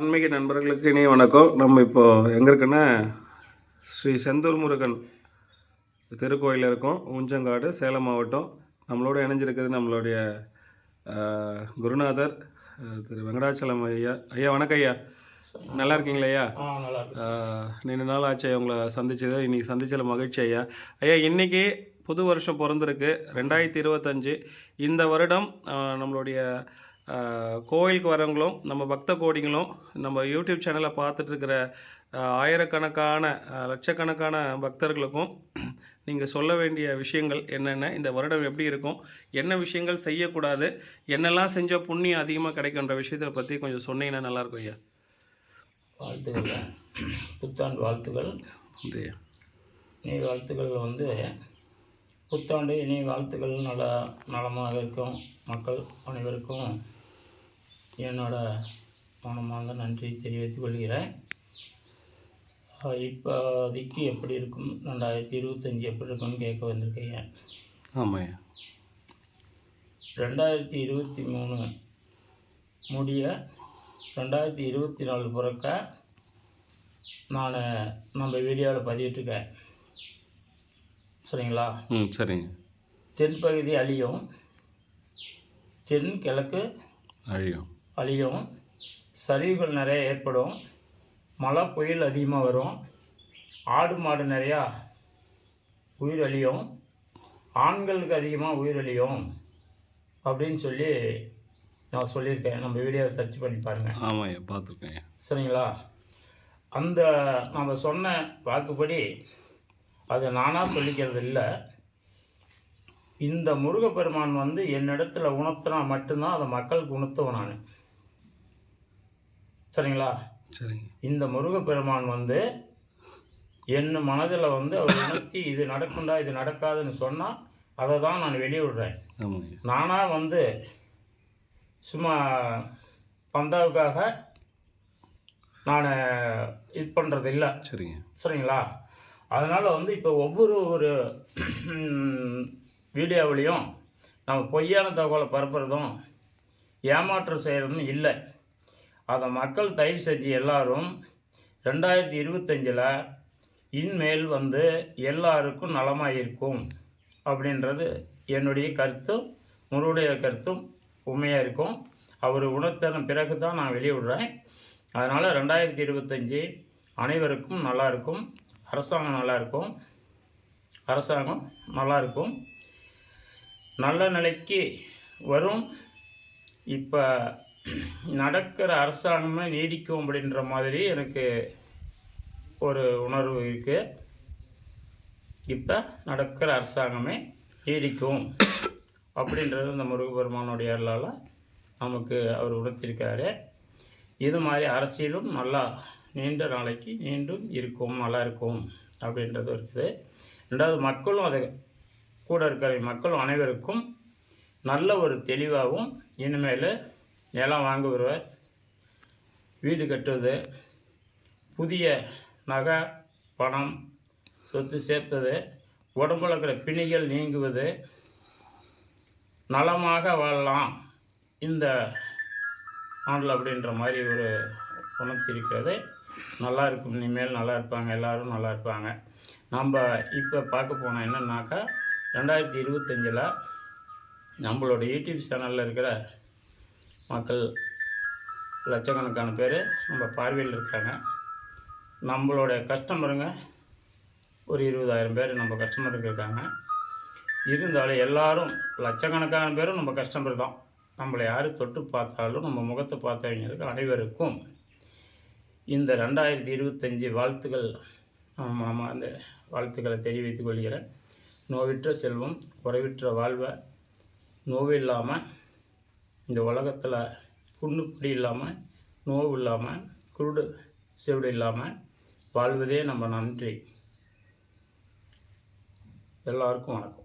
ஆன்மீக நண்பர்களுக்கு இனிய வணக்கம். நம்ம இப்போ எங்கே இருக்கோன்னா ஸ்ரீ செந்தூர் முருகன் திருக்கோயில் இருக்கோம். ஊஞ்சங்காடு சேலம் மாவட்டம். நம்மளோட இணைஞ்சிருக்கிறது நம்மளுடைய குருநாதர் திரு வெங்கடாச்சலம் ஐயா. ஐயா வணக்கம் ஐயா. நல்லா இருக்கீங்களா ஐயா? நீண்ட நாள் ஆச்சு உங்களை சந்திச்சது. இன்னைக்கு சந்திச்சதில் மகிழ்ச்சி ஐயா. ஐயா இன்னைக்கு புது வருஷம் பிறந்திருக்கு. ரெண்டாயிரத்தி இருபத்தஞ்சு. இந்த வருடம் நம்மளுடைய கோயிலுக்கு வரவங்களும் நம்ம பக்த கோடிகளும் நம்ம யூடியூப் சேனலை ஆஹ், ஆயிரக்கணக்கான லட்சக்கணக்கான பக்தர்களுக்கும் நீங்கள் சொல்ல வேண்டிய விஷயங்கள் என்னென்ன இந்த வருடம் எப்படி இருக்கும் என்ன விஷயங்கள் செய்யக்கூடாது என்னெல்லாம் செஞ்சால் புண்ணியம் அதிகமாக கிடைக்குன்ற விஷயத்தை பற்றி கொஞ்சம் சொன்னீங்கன்னா நல்லாயிருக்கும் ஐயா. வாழ்த்துக்கள் புத்தாண்டு வாழ்த்துக்கள். இனி வாழ்த்துக்கள் வந்து புத்தாண்டு இனி வாழ்த்துக்கள் நல்லா நலமாக இருக்கும். மக்கள் அனைவருக்கும் என்னோட மனமார்ந்த நன்றி தெரிவித்துக் கொள்கிறேன். இப்போதைக்கு எப்படி இருக்கும்? ரெண்டாயிரத்தி இருபத்தஞ்சி எப்படி இருக்கும்னு கேட்க வந்திருக்கீங்க. ஆமாம் ரெண்டாயிரத்தி இருபத்தி மூணு முடிய ரெண்டாயிரத்தி இருபத்தி நாலு பிறக்க நான் நம்ம வீடியோவில் பதிவிட்டிருக்கேன். சரிங்களா? ம் சரிங்க. தென்பகுதி அழியும். தென் கிழக்கு அழியும். அழியும். சரிவுகள் நிறைய ஏற்படும். மழை புயல் அதிகமாக வரும். ஆடு மாடு நிறையா உயிர் அழியும். ஆண்களுக்கு அதிகமாக உயிர் அழியும் அப்படின்னு சொல்லி நான் சொல்லியிருக்கேன். நம்ம வீடியோவை சர்ச் பண்ணி பாருங்கள் ஆமாம் பார்த்துருக்கேன். சரிங்களா? அந்த நம்ம சொன்ன வாக்குப்படி அது நானாக சொல்லிக்கிறது இல்லை இந்த முருகப்பெருமான் வந்து என்னிடத்துல உணர்த்தினா மட்டும்தான் அதை மக்களுக்கு உணர்த்துவேன் நான். சரிங்களா? சரிங்க. இந்த முருகப்பெருமான் வந்து என் மனதில் வந்து அவர் உணர்த்தி இது நடக்கும்டா இது நடக்காதுன்னு சொன்னால் அதை தான் நான் வெளியே விடுறேன். நானாக வந்து சும்மா பந்தாவுக்காக நான் இது பண்ணுறது இல்லை சரிங்க. சரிங்களா? அதனால் வந்து இப்போ ஒவ்வொரு ஒரு வீடியோவிலையும் நம்ம பொய்யான தகவலை பரப்புறதும் ஏமாற்றம் செய்கிறதும் இல்லை. அதை மக்கள் தயவு செஞ்சு எல்லாரும் ரெண்டாயிரத்தி இருபத்தஞ்சில் இன்மேல் வந்து எல்லாருக்கும் நலமாக இருக்கும் அப்படின்றது என்னுடைய கருத்தும் முருடைய கருத்தும் உண்மையாக இருக்கும். அவர் உணர்த்தின பிறகு தான் நான் வெளியே விடுறேன். அதனால் ரெண்டாயிரத்தி இருபத்தஞ்சி அனைவருக்கும் நல்லாயிருக்கும். அரசாங்கம் நல்லா இருக்கும் அரசாங்கம் நல்லாயிருக்கும். நல்ல நிலைக்கு வரும். இப்போ நடக்கிற அரசாங்கமே நீடிக்கும் அப்படின்ற மாதிரி எனக்கு ஒரு உணர்வு இருக்குது இப்போ நடக்கிற அரசாங்கமே நீடிக்கும் அப்படின்றது இந்த முருகபெருமானுடைய அருளால் நமக்கு அவர் உணர்த்திருக்காரு இது மாதிரி அரசியலும் நல்லா நீண்ட நாளைக்கு மீண்டும் இருக்கும் நல்லா இருக்கும் அப்படின்றது இருக்குது. ரெண்டாவது மக்களும் அது கூட இருக்கிற மக்களும் அனைவருக்கும் நல்ல ஒரு தெளிவாகவும் இனிமேல் நிலம் வாங்குவர் வீடு கட்டுவது புதிய நகை பணம் சொத்து சேர்ப்பது உடம்புல இருக்கிற பிணிகள் நீங்குவது நலமாக வாழலாம். இந்த ஆண்டில் அப்படின்ற மாதிரி ஒரு உணர்ச்சி இருக்கிறது. நல்லா இருக்கும். இனிமேல் நல்லா இருப்பாங்க. எல்லோரும் நல்லா இருப்பாங்க. நம்ம இப்போ பார்க்க போனால் என்னன்னாக்கா ரெண்டாயிரத்தி இருபத்தஞ்சில் நம்மளோட யூடியூப் சேனலில் இருக்கிற மக்கள் லட்சக்கணக்கான பேர் நம்ம பார்வையில் இருக்காங்க. நம்மளோட கஸ்டமருங்க ஒரு இருபதாயிரம் பேர் நம்ம கஸ்டமருக்கு இருக்காங்க. இருந்தாலும் எல்லாரும் லட்சக்கணக்கான பேரும் நம்ம கஸ்டமர் தான். நம்மளை யார் தொட்டு பார்த்தாலும் நம்ம முகத்தை பார்த்தவங்களுக்கு அனைவருக்கும் இந்த ரெண்டாயிரத்தி இருபத்தஞ்சி வாழ்த்துக்கள். நம்ம நம்ம அந்த வாழ்த்துக்களை தெரிவித்துக் கொள்கிறேன். நோவிற்ற செல்வம் குறைவிற்ற வாழ்வை நோவு இல்லாமல் இந்த உலகத்தில் புண்ணு பிடி இல்லாமல் நோவு இல்லாமல் குருடு செவிடு இல்லாமல் வாழ்வதே நம்ம நன்றி. எல்லாருக்கும் வணக்கம்.